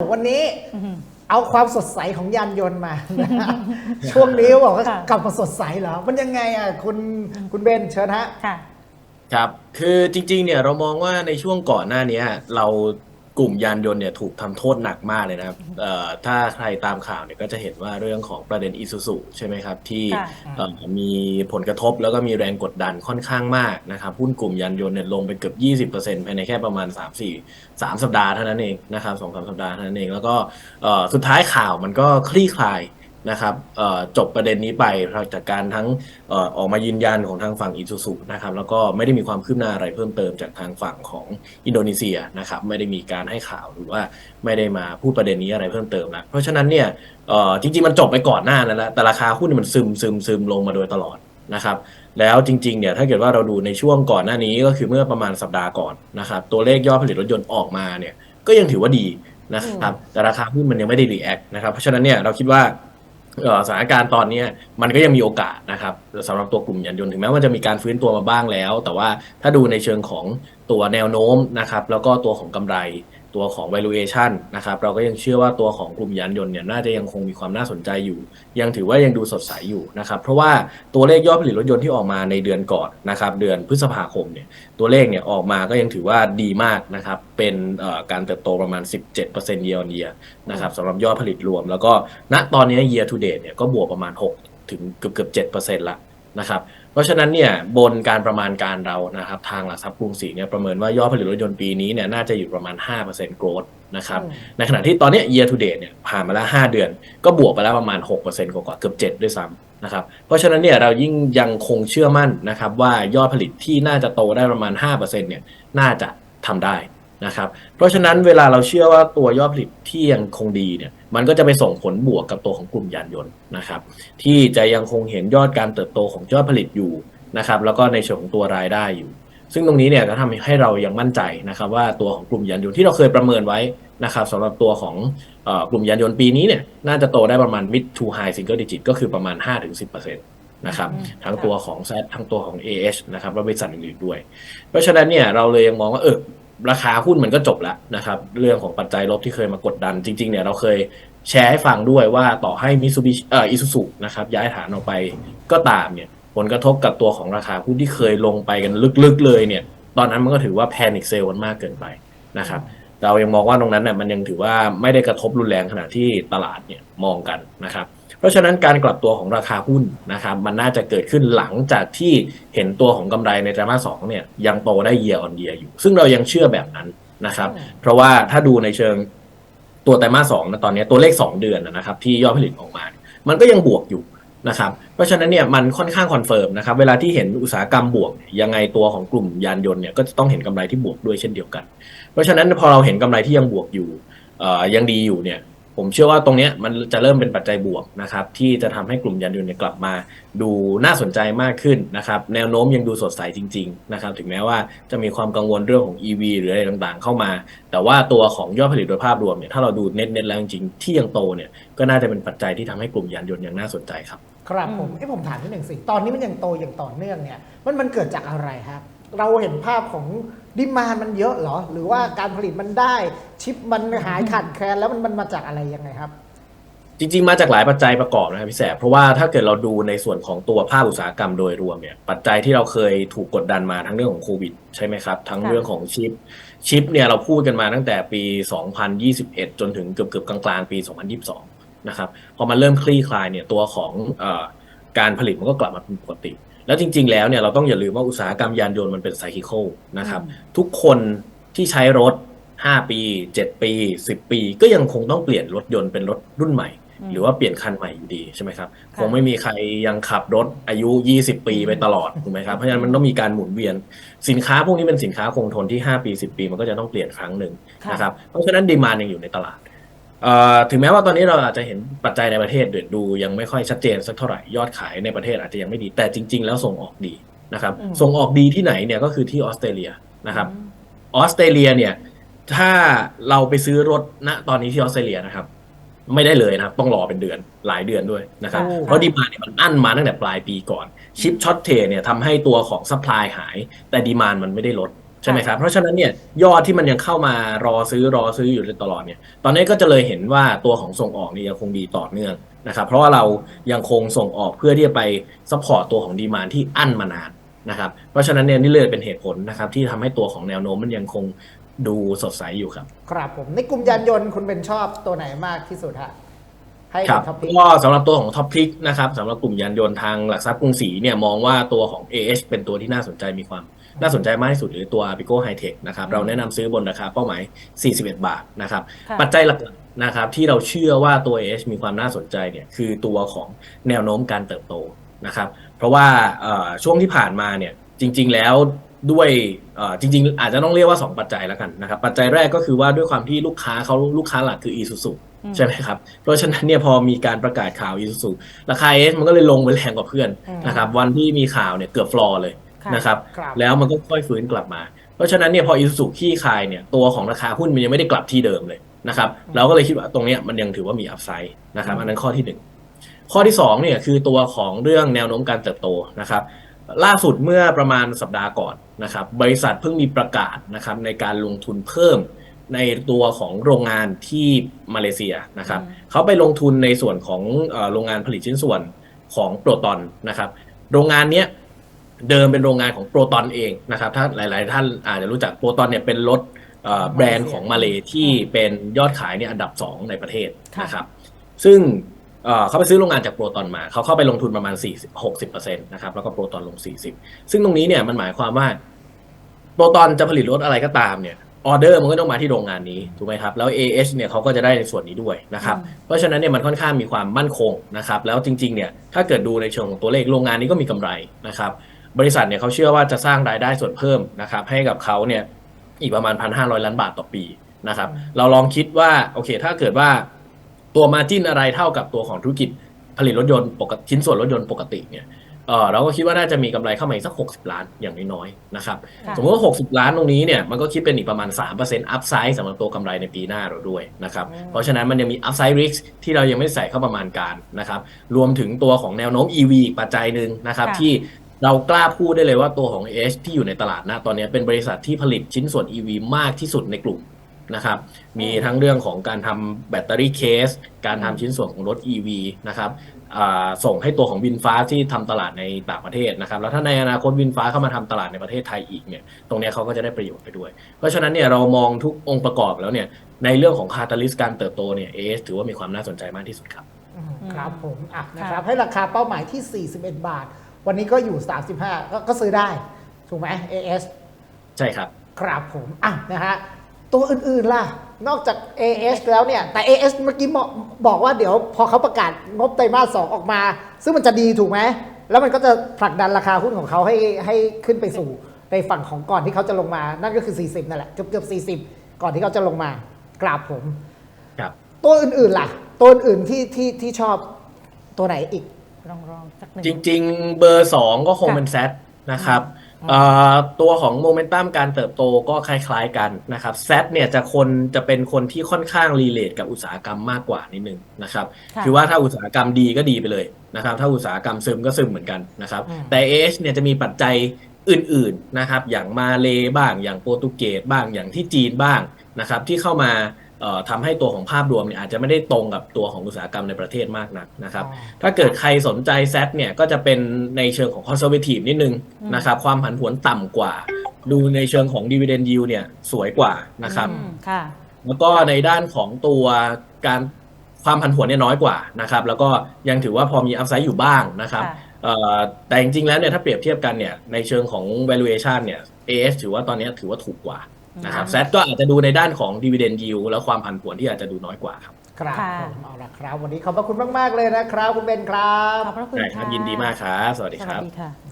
วันนี้เอาความสดใสของยานยนต์มานะฮะช่วงนี้บอกว่าค่ะกลับมาสดใสเหรอ มันยังไงอะคุณคุณเบนเชิญฮะค่ะครับ คือจริงๆเนี่ยเรามองว่าในช่วงก่อนหน้านี้เรา กลุ่มยานยนต์เนี่ยถูกทำโทษหนักมากเลยนะครับเอ่อถ้าใครตามข่าวเนี่ยก็จะเห็นว่าเรื่องของประเด็นอิซูซุใช่ไหมครับ ที่ค่ะเอ่อมีผลกระทบแล้วก็มีแรงกดดันค่อนข้างมากนะครับหุ้นกลุ่มยานยนต์เนี่ยลงไปเกือบ 20%ภายในแค่ประมาณ 3 4 3 สัปดาห์เท่านั้นเองนะครับสองสามสัปดาห์เท่านั้นเองแล้วก็เอ่อสุดท้ายข่าวมันก็คลี่คลาย นะครับเอ่อจบประเด็นนี้ไปจากการทั้งเอ่อออกมายืนยันของทางฝั่งอิซูซุนะครับแล้วก็ไม่ได้มีความคืบหน้าอะไรเพิ่มเติมจากทางฝั่งของอินโดนีเซียนะครับไม่ได้มีการให้ข่าวหรือว่าไม่ได้มาพูดประเด็นนี้อะไรเพิ่มเติมแล้วเพราะฉะนั้นเนี่ยเอ่อจริงๆมันจบไปก่อนหน้านั้นแล้วแต่ราคาหุ้นมันซึมซึมซึมลงมาโดยตลอดนะครับแล้วจริงๆเนี่ยถ้าเกิดว่าเราดูในช่วงก่อนหน้านี้ก็คือเมื่อประมาณสัปดาห์ก่อนนะครับตัวเลขยอดผลิตรถยนต์ออกมาเนี่ยก็ยังถือว่าดีนะครับแต่ราคาหุ้นมันยังไม่ได้รีแอคนะครับเพราะฉะนั้นเนี่ยเราคิดว่าเอ่อ สถานการณ์ตอนนี้มันก็ยังมีโอกาสนะครับสำหรับตัวกลุ่มยานยนต์ถึงแม้ว่าจะมีการฟื้นตัวมาบ้างแล้ว แต่ว่าถ้าดูในเชิงของตัวแนวโน้มนะครับ แล้วก็ตัวของกำไร ตัวของ valuation นะครับเราก็ยังเชื่อว่าตัวของกลุ่มยานยนต์เนี่ยน่าจะยังคงมีความน่าสนใจอยู่ ยังถือว่ายังดูสดใสอยู่นะครับเพราะว่าตัวเลขยอดผลิตรถยนต์ที่ออกมาในเดือนก่อนนะครับเดือนพฤษภาคมเนี่ยตัวเลขเนี่ยออกมาก็ยังถือว่าดีมากนะครับเป็นการเติบโตประมาณ 17% year on year นะครับสำหรับยอดผลิตรวม แล้วก็ณตอนนี้ year to date เนี่ยก็บวกประมาณ 6 ถึงเกือบเกือบ7%ละนะครับ ราะฉะนั้นเนี่ยบนการประมาณการเรานะครับทางหลักทรัพย์กรุงศรีเนี่ยประเมินว่ายอดผลิตรถยนต์ปีนี้เนี่ยน่าจะอยู่ประมาณ 5% growth นะครับอืมในขณะที่ตอนเนี้ย year to date เนี่ยผ่านมาแล้ว 5 เดือน ก็บวกไปแล้วประมาณ 6%กว่าๆเกือบ 7 ด้วยซ้ำนะครับเพราะฉะนั้นเนี่ยเรายิ่งยังคงเชื่อมั่นนะครับว่ายอดผลิตที่น่าจะโตได้ประมาณ 5%เนี่ยน่าจะทำได้นะครับเพราะฉะนั้นเวลาเราเชื่อว่าตัวยอดผลิตที่ยังคงดีเนี่ย มันก็จะไปส่งผลบวกกับตัวของกลุ่มยานยนต์นะครับ ที่จะยังคงเห็นยอดการเติบโตของยอดผลิตอยู่นะครับ แล้วก็ในเชิงของตัวรายได้อยู่ ซึ่งตรงนี้เนี่ยก็ทำให้เรายังมั่นใจนะครับว่าตัวของกลุ่มยานยนต์ที่เราเคยประเมินไว้นะครับสำหรับตัวของเอ่อกลุ่มยานยนต์ปีนี้เนี่ยน่าจะโตได้ประมาณ mid to high single digit ก็คือประมาณ 5-10%นะครับอืมทั้งตัวของ Z ทั้งตัวของ AH นะครับและบริษัทอื่นๆด้วย เพราะฉะนั้นเนี่ยเราเลยยังมองว่าเออ ราคาหุ้นมันก็จบแล้วนะครับ เรื่องของปัจจัยลบที่เคยมากดดัน จริงๆเนี่ยเราเคยแชร์ให้ฟังด้วยว่าต่อให้มิ t ูบิเอ่ออิซูซุนะครับย้ายฐานออกไปก็ตามเนี่ยผลกระทบกับตัวของราคาหุ้นที่เคยลงไปกันลึกๆเลยเนี่ย ตอนนั้นมันก็ถือว่าแพนิคเซลันมากเกินไปนะครับเรายังมองว่าตรงนั้นเนี่ยมันยังถือว่าไม่ได้กระทบรุนแรงขนาดที่ตลาดเนี่ยมองกันนะครับ เพราะฉะนั้นการกลับตัวของราคาหุ้นนะครับมันน่าจะเกิดขึ้นหลังจากที่เห็นตัวของกำไรในไตรมาสสองเนี่ยยังโตได้เยียร์ออนเยียอยู่ ซึ่งเรายังเชื่อแบบนั้นนะครับ เพราะว่าถ้าดูในเชิงตัวไตรมาสสองนะตอนนี้ตัวเลข 2 เดือนนะครับที่ยอดผลิตออกมา มันก็ยังบวกอยู่นะครับเพราะฉะนั้นเนี่ยมันค่อนข้างคอนเฟิร์มนะครับเวลาที่เห็นอุตสาหกรรมบวกเนี่ยยังไงตัวของกลุ่มยานยนต์เนี่ยก็จะต้องเห็นกำไรที่บวกด้วยเช่นเดียวกัน เพราะฉะนั้นพอเราเห็นกำไรที่ยังบวกอยู่เอ่อยังดีอยู่เนี่ย ผมเชื่อว่าตรงนี้มันจะเริ่มเป็นปัจจัยบวกนะครับที่จะทำให้กลุ่มยานยนต์เนี่ยกลับมา ดูน่าสนใจมากขึ้นนะครับแนวโน้มยังดูสดใสจริงๆนะครับถึงแม้ว่าจะมีความกังวลเรื่องของ EV หรืออะไรต่างๆ เข้ามา แต่ว่าตัวของยอดผลิตโดยภาพรวมเนี่ยถ้าเราดูเน็ตๆแล้วจริงๆที่ยังโตเนี่ยก็น่าจะเป็นปัจจัยที่ทำให้กลุ่มยานยนต์ยังน่าสนใจครับครับผมไอ้ผมถามนิดหนึ่งสิตอนนี้มันยังโตอย่างต่อเนื่องเนี่ยมันมันเกิดจากอะไรครับ เราเห็นภาพของดิมานมันเยอะเหรอ หรือว่าการผลิตมันได้ ชิปมันหายขาดแคลนแล้วมันมันมาจากอะไรยังไงครับ จริง ๆ มาจากหลายปัจจัยประกอบนะครับพี่แสบเพราะว่าถ้าเกิดเราดูในส่วนของตัวภาคอุตสาหกรรมโดยรวมเนี่ยปัจจัยที่เราเคยถูกกดดันมาทั้งเรื่องของโควิดใช่ไหมครับ ทั้งเรื่องของชิปชิปเนี่ยเราพูดกันมาตั้งแต่ปี 2021 จนถึงเกือบเกือบๆกลางๆปี 2022 นะครับพอมันเริ่มคลี่คลายเนี่ยตัวของ การผลิตมันก็กลับมาเป็นปกติ แล้วจริง ๆ แล้วเนี่ยเราต้องอย่าลืมว่าอุตสาหกรรมยานยนต์มันเป็นไซคิคลนะครับ ทุกคนที่ใช้รถ 5 ปี 7 ปี 10 ปี ก็ยังคงต้องเปลี่ยนรถยนต์เป็นรถรุ่นใหม่อืมหรือว่าเปลี่ยนคันใหม่อยู่ดีใช่ไหมครับค่ะคงไม่มีใครยังขับรถอายุ 20 ปีไปตลอดถูกไหมครับเพราะฉะนั้นมันต้องมีการหมุนเวียน สินค้าพวกนี้เป็นสินค้าคงทนที่ 5 ปี 10 ปี มันก็จะต้องเปลี่ยนครั้งหนึ่งค่ะนะครับเพราะฉะนั้นดีมานยังอยู่ในตลาดเอ่อ ถึงแม้ว่าตอนนี้เราอาจจะเห็นปัจจัยในประเทศเดือดดูยังไม่ค่อยชัดเจนสักเท่าไหร่ยอดขายในประเทศอาจจะยังไม่ดีแต่จริง ๆ แล้วส่งออกดีนะครับอืมส่งออกดีที่ไหนเนี่ยก็คือที่ออสเตรเลียนะครับอืมออสเตรเลียเนี่ย ถ้าเราไปซื้อรถณตอนนี้ที่ออสเตรเลียนะครับ ไม่ได้เลยนะครับ ต้องรอเป็นเดือนหลายเดือนด้วยนะครับโอ้เพราะดีมานเนี่ยมันอั้นมาตั้งแต่ปลายปีก่อน ชิปช็อตเทรดเนี่ยทำให้ตัวของซัพพลายหาย แต่ดีมานมันไม่ได้ลด ใช่ไหมครับ เพราะฉะนั้นเนี่ยยอดที่มันยังเข้ามารอซื้อรอซื้ออยู่ตลอดเนี่ย ตอนนี้ก็จะเลยเห็นว่าตัวของส่งออกนี่ยังคงดีต่อเนื่องนะครับ เพราะว่าเรายังคงส่งออกเพื่อที่จะไปซัพพอร์ตตัวของดีมานที่อั้นมานานนะครับ เพราะฉะนั้นเนี่ยนี่เลยเป็นเหตุผลนะครับที่ทำให้ตัวของแนวโน้มมันยังคงดูสดใสอยู่ครับ ครับผมในกลุ่มยานยนต์คุณเป็นชอบตัวไหนมากที่สุดฮะให้ครักับบท็อปพิกก็สำหรับตัวของท็อปพิกนะครับสำหรับกลุ่มยานยนต์ทางหลักทรัพย์กรุงศรีเนี่ยมองว่าตัวของ AH เป็นตัวที่น่าสนใจมีความ น่าสนใจมากที่สุดหรือตัว Apico High Tech นะครับเราแนะนำซื้อบนราคาเป้าหมาย 41 บาทนะครับค่ะปัจจัยหลักๆนะครับที่เราเชื่อว่าตัว AH มีความน่าสนใจเนี่ยคือตัวของแนวโน้มการเติบโตนะครับเพราะว่าเอ่อช่วงที่ผ่านมาเนี่ยจริง ๆ แล้วด้วยเอ่อจริง ๆ อาจจะต้องเรียกว่า 2 ปัจจัยแล้วกันนะครับปัจจัยแรกก็คือว่าด้วยความที่ลูกค้าเขาลูกค้าหลักคือ Isuzu อืมใช่ไหมครับ เพราะฉะนั้นเนี่ยพอมีการประกาศข่าว Isuzu ราคา AH มันก็เลยลงไปแรงกว่าเพื่อนอืมนะครับวันที่มีข่าวเนี่ยเกือบฟลอร์เลยค่ะ นะครับครับ แล้วมันก็ค่อยฟื้นกลับมา เพราะฉะนั้นเนี่ยพอ Isuzu ขี้คายเนี่ยตัวของราคาหุ้นมันยังไม่ได้กลับที่เดิมเลยนะครับเราก็เลยคิดว่าตรงเนี้ยมันยังถือว่ามีอัพไซด์นะครับอันนั้นข้อที่หนึ่งข้อที่สองเนี่ยคือตัวของเรื่องแนวโน้มการเติบโตนะครับล่าสุดเมื่อประมาณสัปดาห์ก่อนนะครับบริษัทเพิ่งมีประกาศนะครับในการลงทุนเพิ่มในตัวของโรงงานที่มาเลเซียนะครับอืมเขาไปลงทุนในส่วนของเอ่อโรงงานผลิตชิ้นส่วนของโปรตอนนะครับโรงงานเนี้ย เดิมเป็นโรงงานของโปรตอนเองนะครับถ้าหลาย ๆ ท่านอาจจะรู้จักโปรตอนเนี่ยเป็นรถเอ่อแบรนด์ของมาเลที่เป็นยอดขายเนี่ยอันดับ 2 ในประเทศค่ะนะครับ ซึ่งเอ่อเขาไปซื้อโรงงานจากโปรตอนมา เขาเข้าไปลงทุนประมาณ 40 60%นะครับ แล้วก็โปรตอนลง 40 ซึ่งตรงนี้เนี่ยมันหมายความว่า โปรตอนจะผลิตรถอะไรก็ตามเนี่ยออเดอร์มันก็ต้องมาที่โรงงานนี้ถูกไหมครับ แล้ว AH เนี่ยเขาก็จะได้ในส่วนนี้ด้วยนะครับอืมเพราะฉะนั้นเนี่ยมันค่อนข้างมีความมั่นคงนะครับ แล้วจริง ๆ เนี่ยถ้าเกิดดูในเชิงของตัวเลขโรงงานนี้ก็มีกำไรนะครับ บริษัทเนี่ยเขาเชื่อว่าจะสร้างรายได้ส่วนเพิ่มนะครับ ให้กับเขาเนี่ยอีกประมาณ 1,500 ล้านบาทต่อปีนะครับ เราลองคิดว่าโอเค ถ้าเกิดว่าตัวมาจิ้นอะไรเท่ากับตัวของธุรกิจผลิตรถยนต์ปกติชิ้นส่วนรถยนต์ปกติเนี่ยเออเราก็คิดว่าน่าจะมีกำไรเข้ามาอีกสัก 60 ล้านอย่างน้อยๆนะครับค่ะสมมติว่า 60 ล้านตรงนี้เนี่ยมันก็คิดเป็นอีกประมาณ 3% upside สำหรับตัวกำไรในปีหน้าเราด้วยนะครับอืมเพราะฉะนั้นมันยังมี upside risk ที่เรายังไม่ใส่เข้าประมาณการนะครับ รวมถึงตัวของแนวโน้ม EV อีกปัจจัยหนึ่งนะครับค่ะที่ เรากล้าพูดได้เลยว่าตัวของ H ที่อยู่ในตลาดนะตอนนี้เป็นบริษัทที่ผลิตชิ้นส่วน EV มากที่สุดในกลุ่มนะครับ มีทั้งเรื่องของการทำแบตเตอรี่เคส การทำชิ้นส่วนของรถ EV นะครับอ่าส่งให้ตัวของวินฟ้าที่ทำตลาดในต่างประเทศนะครับ แล้วถ้าในอนาคตวินฟ้าเข้ามาทำตลาดในประเทศไทยอีกเนี่ย ตรงเนี้ยเขาก็จะได้ประโยชน์ไปด้วย เพราะฉะนั้นเนี่ยเรามองทุกองค์ประกอบแล้วเนี่ย ในเรื่องของคาตาลิสการเติบโตเนี่ย AS ถือว่ามีความน่าสนใจมากที่สุดครับอืมครับผมอะนะค่ะครับให้ราคาเป้าหมายที่ 41 บาท วันนี้ก็อยู่ 35 ก็ก็ซื้อได้ ถูกไหม AS ใช่ครับ ครับผมอะนะฮะตัวอื่นๆล่ะ นอกจาก AS แล้วเนี่ย แต่ AS เมื่อกี้บอกบอกว่าเดี๋ยวพอเขาประกาศงบไตรมาสสองออกมา ซึ่งมันจะดีถูกไหม แล้วมันก็จะผลักดันราคาหุ้นของเขาให้ให้ขึ้นไปสู่ในฝั่งของก่อนที่เขาจะลงมา นั่นก็คือ 40 นั่นแหละ เกือบเกือบ40 ก่อนที่เขาจะลงมากราบผม ครับ ตัวอื่นๆล่ะ ตัวอื่นๆที่ที่ที่ชอบตัวไหนอีก ลองลองสักหนึ่ง จริง ๆ เบอร์2ก็คงค่ะเป็นแซดนะครับอืม เอ่อตัวของโมเมนตัมการเติบโตก็คล้าย ๆกันนะครับแซดเนี่ยจะคนจะเป็นคนที่ค่อนข้างรีเลทกับอุตสาหกรรมมากกว่านิดนึงนะครับค่ะ คือว่าถ้าอุตสาหกรรมดีก็ดีไปเลยนะครับ ถ้าอุตสาหกรรมซึมก็ซึมเหมือนกันนะครับ อืม แต่เอชเนี่ยจะมีปัจจัยอื่นๆนะครับ อย่างมาเลบ้างอย่างโปรตุเกสบ้างอย่างที่จีนบ้างนะครับ ที่เข้ามาเอ่อ ทำให้ตัวของภาพรวมเนี่ยอาจจะไม่ได้ตรงกับตัวของอุตสาหกรรมในประเทศมากนักนะครับอ๋อถ้าเกิดใครสนใจแซดเนี่ยก็จะเป็นในเชิงของ conservative นิดนึงอืมนะครับ ความผันผวนต่ำกว่า ดูในเชิงของ dividend yield เนี่ยสวยกว่านะครับอืมค่ะแล้วก็ในด้านของตัวการความผันผวนเนี่ยน้อยกว่านะครับ แล้วก็ยังถือว่าพอมีอัพไซด์อยู่บ้างนะครับค่ะเอ่อแต่จริงๆแล้วเนี่ยถ้าเปรียบเทียบกันเนี่ยในเชิงของ valuation เนี่ย AS ถือว่าตอนนี้ถือว่าถูกกว่า นะครับอืมแซก็อาจจะดูในด้านของ dividend yield แล้วความผันผวนที่อาจจะดูน้อยกว่าครับครับค่ะผมเอาละครับ วันนี้ขอบพระคุณมาก ๆ เลยนะครับ คุณเบนครับ ขอบพระคุณได้ครับค่ะยินดีมากครับสวัสดีสควัรัสบดีค่ะ